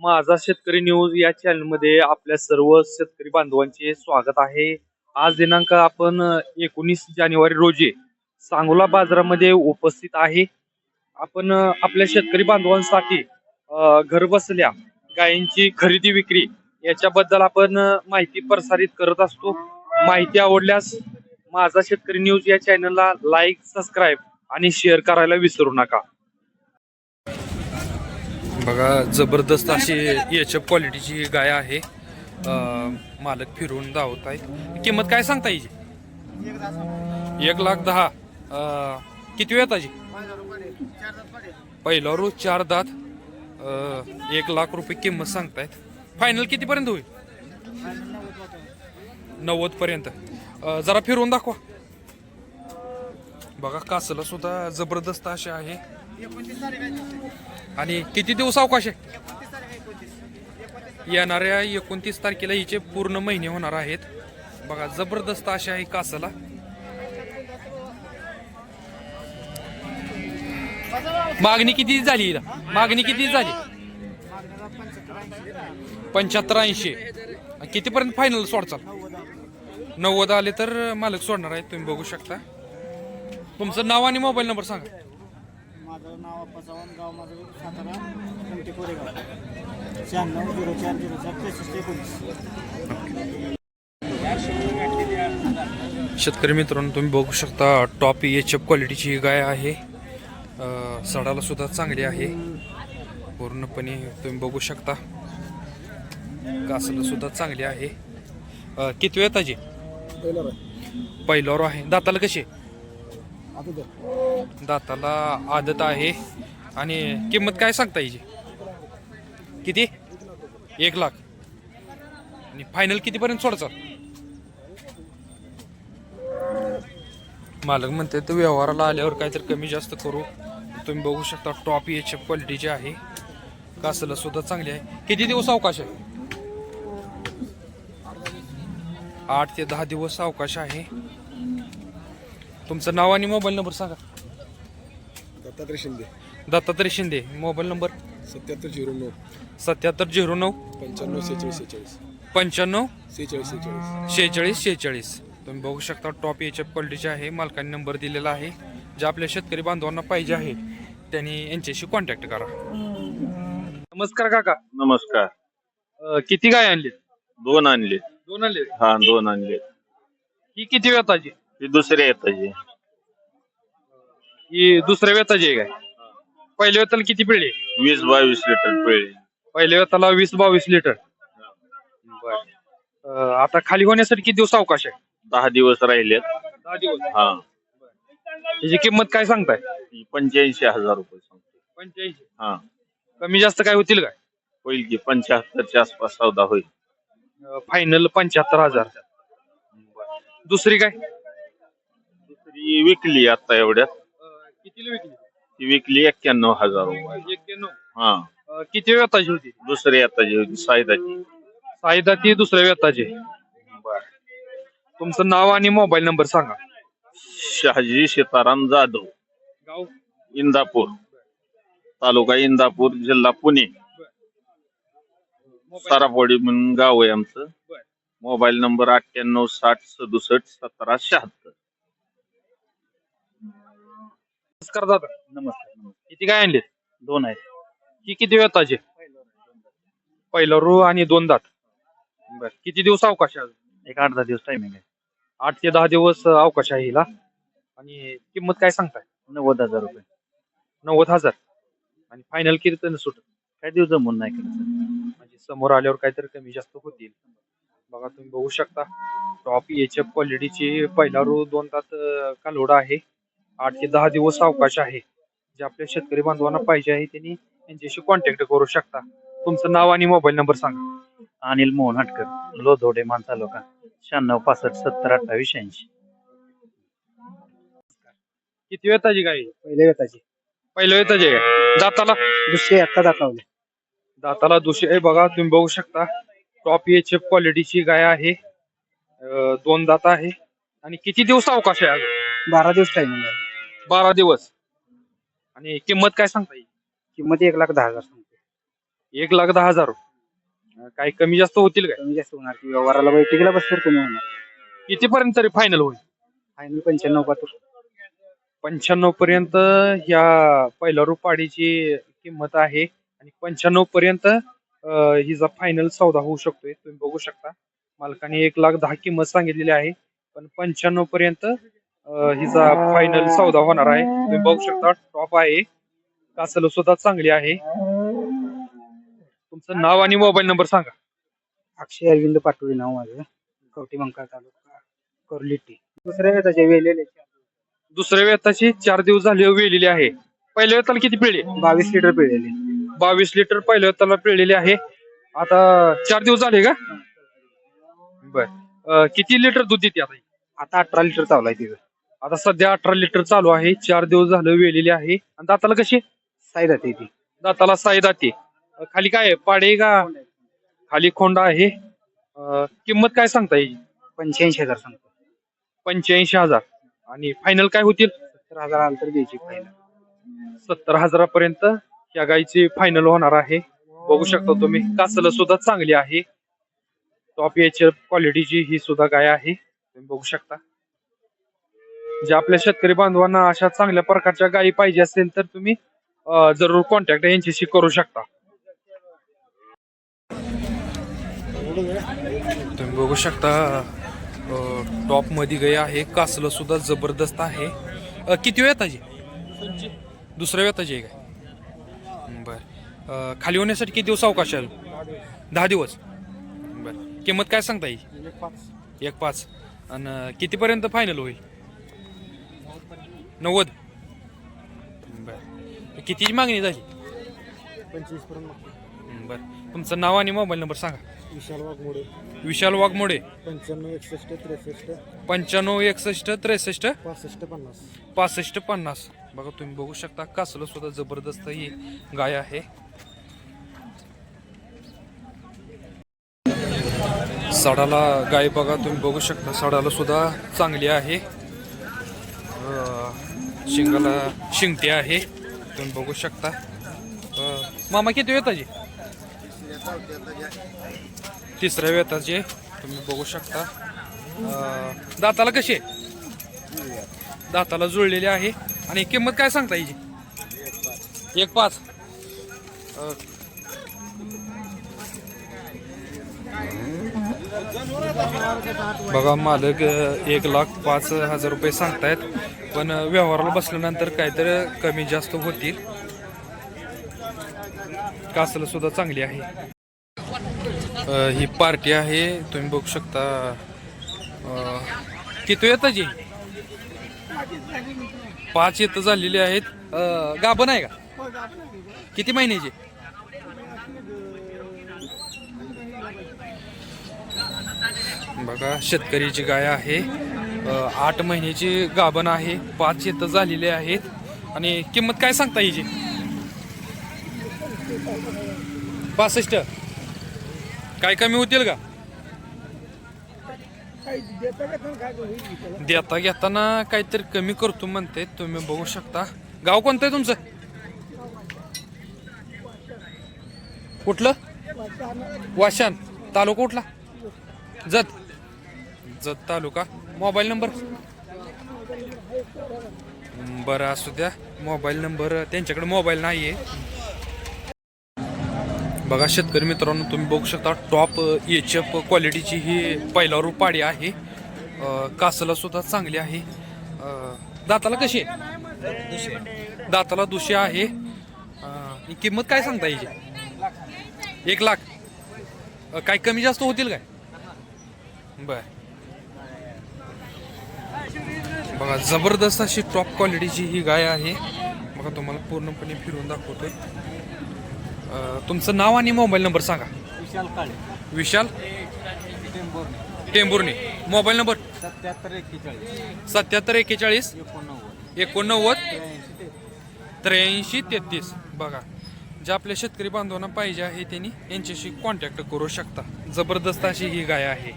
माझा शेतकरी न्यूज या चॅनलमध्ये आपल्या सर्व शेतकरी बांधवांचे स्वागत आहे. आज दिनांक आपण एकोणीस जानेवारी रोजी सांगोला बाजारामध्ये उपस्थित आहे. आपण आपल्या शेतकरी बांधवांसाठी घरबसल्या घर बसल्या गायींची खरेदी विक्री याच्याबद्दल आपण माहिती प्रसारित करत असतो. माहिती आवडल्यास माझा शेतकरी न्यूज या चॅनलला लाईक सबस्क्राईब आणि शेअर करायला विसरू नका. बघा जबरदस्त अशी एच एफ क्वालिटीची गाय आहे. मालक फिरून धावत आहे किंमत काय सांगता हिची? एक लाख दहा. किती वेळ ताजी पहिला रोज चार दात. एक लाख रुपये किंमत सांगतायत. फायनल कितीपर्यंत होईल? नव्वद पर्यंत जरा फिरवून दाखवा. बघा कासला सुद्धा जबरदस्त अशी आहे. आणि किती दिवस अवकाश आहे? येणाऱ्या एकोणतीस तारखेला हिचे पूर्ण महिने होणार आहेत. बघा जबरदस्त अशी आहे कासाला. मागणी किती झाली हिला? मागणी किती झाली? पंच्याहत्तर ऐंशी कितीपर्यंत फायनल सोडचाल? नव्वद आले तर मालक सोडणार आहे तुम्ही बघू शकता. तुमचं नाव आणि मोबाईल नंबर सांगा. माझं नाव अप्पा चव्हाण गाव माझं सातारा कंटी कोरेगाव. शहाण्णव झिरो चार झिरो चार त्रेसष्ट एकोणीस. शेतकरी मित्रांनो तुम्ही बघू शकता टॉप एच एफ क्वालिटीची ही गाय आहे. सडाला सुद्धा चांगली आहे. पूर्णपणे तुम्ही बघू शकता कासाला सुद्धा चांगली आहे. किती वेळ ताजी? पहिल्यावर आहे. दाताला कशी? दाताला आदत आहे. आणि किंमत काय सांगता याची किती? एक लाख. आणि फायनल कितीपर्यंत सोडचा मालक म्हणते तर व्यवहाराला आल्यावर काहीतरी कमी जास्त करू. तुम्ही बघू शकता टॉप एच एफ क्वालिटीची आहे कासला सुद्धा चांगली आहे. किती दिवस अवकाश आहे? आठ ते दहा दिवस अवकाश आहे. तुमचं नाव आणि मोबाईल नंबर सांगा. दत्तात्रय शिंदे. दत्तात्रय शिंदे. Mobile number? सत्याहत्तर झिरो नऊ. सत्याहत्तर झिरो नऊ. पंच्याण्णव सेहेचाळीस सेहेचाळीस. पंच्याण्णव? सेहेचाळीस सेहेचाळीस. शेहेचाळीस शेहेचाळीस तुम्ही बघू शकता टॉप एच एफ क्वालिटीचे आहे मालकांनी नंबर दिलेला आहे. जे आपल्या शेतकरी बांधवांना पाहिजे आहे त्यांनी यांच्याशी कॉन्टॅक्ट करा. नमस्कार काका. नमस्कार. अं, किती गाय आणली दोन आणले दोन आणले हा दोन आणले ही किती वेताची ही दुसऱ्या येताची ही दुसऱ्या वेताची आहे काय? पहिल्या वेताला किती पिळली? वीस बावीस लिटर पिळे पहिल्या वेताला वीस बावीस लिटर. बर. अं, आता खाली होण्यासाठी किती दिवस अवकाश आहे? दहा दिवस राहिलेत. दहा दिवस. हा. त्याची किंमत काय सांगताय? ही पंच्याऐंशी हजार रुपये सांगतो पंच्याऐंशी. हा. कमी जास्त काय होतील काय? होईल की पंच्याहत्तरच्या आसपास सौदा होईल. फायनल पंच्याहत्तर हजार. दुसरी काय? दुसरी विकली आता एवढ्यात. कितीला विकली? ती विकली एक्क्याण्णव हजार रुपये. एक्क्याण्णव. हा. अं, किती वेताची होती? दुसरी येताची होती सायदाची. साईदा ती दुसऱ्या वेताची. तुमचं नाव आणि मोबाईल नंबर सांगा. शहाजी सीताराम जाधव. गाव? इंदापूर. तालुका इंदापूर जिल्हा पुणे. सारापोडी म्हणून गाव आहे आमचं. मोबाईल नंबर अठ्ठ्याण्णव साठ सदुसष्ट सतरा शहात्तर. नमस्कार दादा. नमस्कार किती काय आणले दोन आहेत. ही किती वेताची? पहिलं रू आणि दोन दात. बर किती दिवस अवकाश आहे अजून? एक आठ दहा दिवस टायमिंग आहे. आठ ते दहा दिवस अवकाश आहे हिला. आणि किंमत काय सांगताय? नव्वद हजार रुपये. नव्वद हजार. आणि फायनल किती तर सुट काय दिवस जमून नाही केलं म्हणजे समोर आल्यावर काहीतरी कमी जास्त होतील. बघा तुम्ही बघू शकता. टॉप एच एफ क्वालिटीची पहिला रो दोन तात कालोडा आहे. आठ ते दहा दिवस अवकाश आहे. जे आपल्या शेतकरी बांधवांना पाहिजे आहे त्यांनी यांच्याशी कॉन्टॅक्ट करू शकता. तुमचं नाव आणि मोबाईल नंबर सांगा. अनिल मोहन हटकर लोधोडे मान तालुका. शहाण्णव पासष्ट सत्तर अठ्ठावीस ऐंशी किती वेताची गाय? आहे? पहिल्या वेताची. पहिल्या वेताची आहे? दाताला? दुसरे आत्ता दाखवले. दाताला दुसरे हे बघा तुम्ही बघू शकता. टॉप एच एफ क्वालिटीची गाय आहे. अं, दोन दात आहे. आणि किती दिवस अवकाश आहे अजून? बारा दिवस आहे. बारा दिवस. आणि किंमत काय सांगता येईल? किंमत एक लाख दहा हजार सांगते. एक लाख दहा हजार अं, काही कमी जास्त होतील काय? कमी जास्त होणार की व्यवहाराला बैठकीला बसतर कमी होणार. कितीपर्यंत तरी फायनल होईल? फायनल पंच्याण्णव पात्र पंच्याण्णव पर्यंत ह्या पहिल्या रुपाडीची किंमत आहे. आणि पंच्याण्णव पर्यंत अं, हिचा फायनल सौदा होऊ शकतोय. तुम्ही बघू शकता. मालकाने एक लाख दहा किंमत सांगितलेली आहे. पण पंच्याण्णव पर्यंत हिचा फायनल सौदा होणार आहे. तुम्ही बघू शकता टॉप आहे. कासल सुद्धा चांगली आहे. तुमचं नाव आणि मोबाईल नंबर सांगा. अक्षय अरविंद पाटोळी नाव माझं. कवटी मंका तालुका कोर्लिटी. दुसऱ्या वेताचे वेलेले दुसऱ्या वेताची चार दिवस झाले वेलेली आहे. पहिल्या वेताला किती पिळली बावीस लिटर पिळलेले. बावीस लिटर पहिल्या वेताला पिळलेली आहे. आता चार दिवस झाले का? बर. किती लिटर दूध देते आता? ही? आता अठरा लिटर आहे तिथं आता सध्या अठरा लिटर चालू आहे. चार दिवस झालं वेलेली आहे. आणि दाताला कशी? साई जाते ती. दाताला साई दाते. खाली काय आहे? पाडे का? खाली खोंडा आहे. अं, किंमत काय सांगता येईल? पंच्याऐंशी हजार सांगतो. पंच्याऐंशी हजार. आणि फायनल काय होतील? सत्तर हजार आलं तर द्यायची फायनल सत्तर हजारापर्यंत या गायची फायनल होणार आहे. बघू शकता तुम्ही कासल सुद्धा चांगली आहे. टॉप एच क्वालिटीची ही सुद्धा गाय आहे. तुम्ही बघू शकता. जे आपल्या शेतकरी बांधवांना अशा चांगल्या प्रकारच्या गायी पाहिजे असेल तर तुम्ही जरूर कॉन्टॅक्ट यांच्याशी करू शकता. तुम्ही बघू शकता टॉपमध्ये गाय आहे कासलं सुद्धा जबरदस्त आहे. किती वेळ ताजी दुसऱ्या वेताची आहे काय? बर. खाली होण्यासाठी किती दिवस अवकाश आहे? दहा दिवस. बर. किंमत काय सांगता येईल एक पाच. आणि कितीपर्यंत फायनल होईल? नव्वद. बर. कितीची मागणी झाली? पंचवीसपर्यंत बर. तुमचं नाव आणि मोबाईल नंबर सांगा. विशाल वाघमोडे. विशाल वाघमोडे. पंच्याण्णव एकसष्ट त्रेसष्ट. पंच्याण्णव एकसष्ट त्रेसष्ट? पासष्ट पन्नास. पासष्ट पन्नास. बघा तुम्ही बघू शकता कासलं सुद्धा जबरदस्त ही गाय आहे. सडाला गाय बघा तुम्ही बघू शकता सडाला सुद्धा चांगली आहे. शिंगाला शिंगटे आहे. तुम्ही बघू शकता. मामा किती वेताचे? तिसऱ्या वेताचे. तुम्ही बघू शकता. दाताला कसे दाताला जुळलेली आहे. आणि किंमत काय सांगता हिची? एक पाच. बघा मालक एक लाख पाच हजार रुपये सांगतायत. पण व्यवहाराला बसल्यानंतर काहीतरी कमी जास्त होतील. कासला सुद्धा चांगली आहे. ही पार्टी आहे. तुम्ही बघू शकता. किती येतं जी? पाच येतं झालेली आहेत. गाभण आहे का? किती महिन्याची? बघा शेतकरीची गाय आहे. आठ महिन्याची गाभण आहे पाच येतं झालेली आहेत. आणि किंमत काय सांगता हिची? पासष्ट. काय कमी होतील का? देता घेताना काहीतरी कमी करतो म्हणते तुम्ही बघू शकता. गाव कोणतं आहे तुमचं? कुठलं? वाशान. तालुका कुठला? जत. जत तालुका. Mobile number? बरं असू द्या. मोबाईल नंबर त्यांच्याकडे मोबाईल नाही आहे बघा शेतकरी मित्रांनो तुम्ही बघू शकता टॉप एच एफ क्वालिटीची ही पहिला पाडी आहे. कासला सुद्धा चांगली आहे. दाताला कशी आहे? दाताला दुशी आहे. ही किंमत काय सांगता याची? एक लाख. काय कमी जास्त होतील काय? बर. बघा जबरदस्त अशी टॉप क्वालिटीची ही गाय आहे. बघा तुम्हाला पूर्णपणे फिरवून दाखवतोय. तुमचं नाव आणि मोबाईल नंबर सांगा. विशाल काळे. विशाल? टेंबोर्ने मोबाईल नंबर? सत्याहत्तर एक्केचाळीस. सत्याहत्तर एक्केचाळीस? एकोणनव्वद. एकोणनव्वद? त्र्याऐंशी तेहतीस. बघा जे आपल्या शेतकरी बांधवांना पाहिजे आहे त्यांनी यांच्याशी कॉन्टॅक्ट करू शकता. जबरदस्त अशी ही गाय आहे.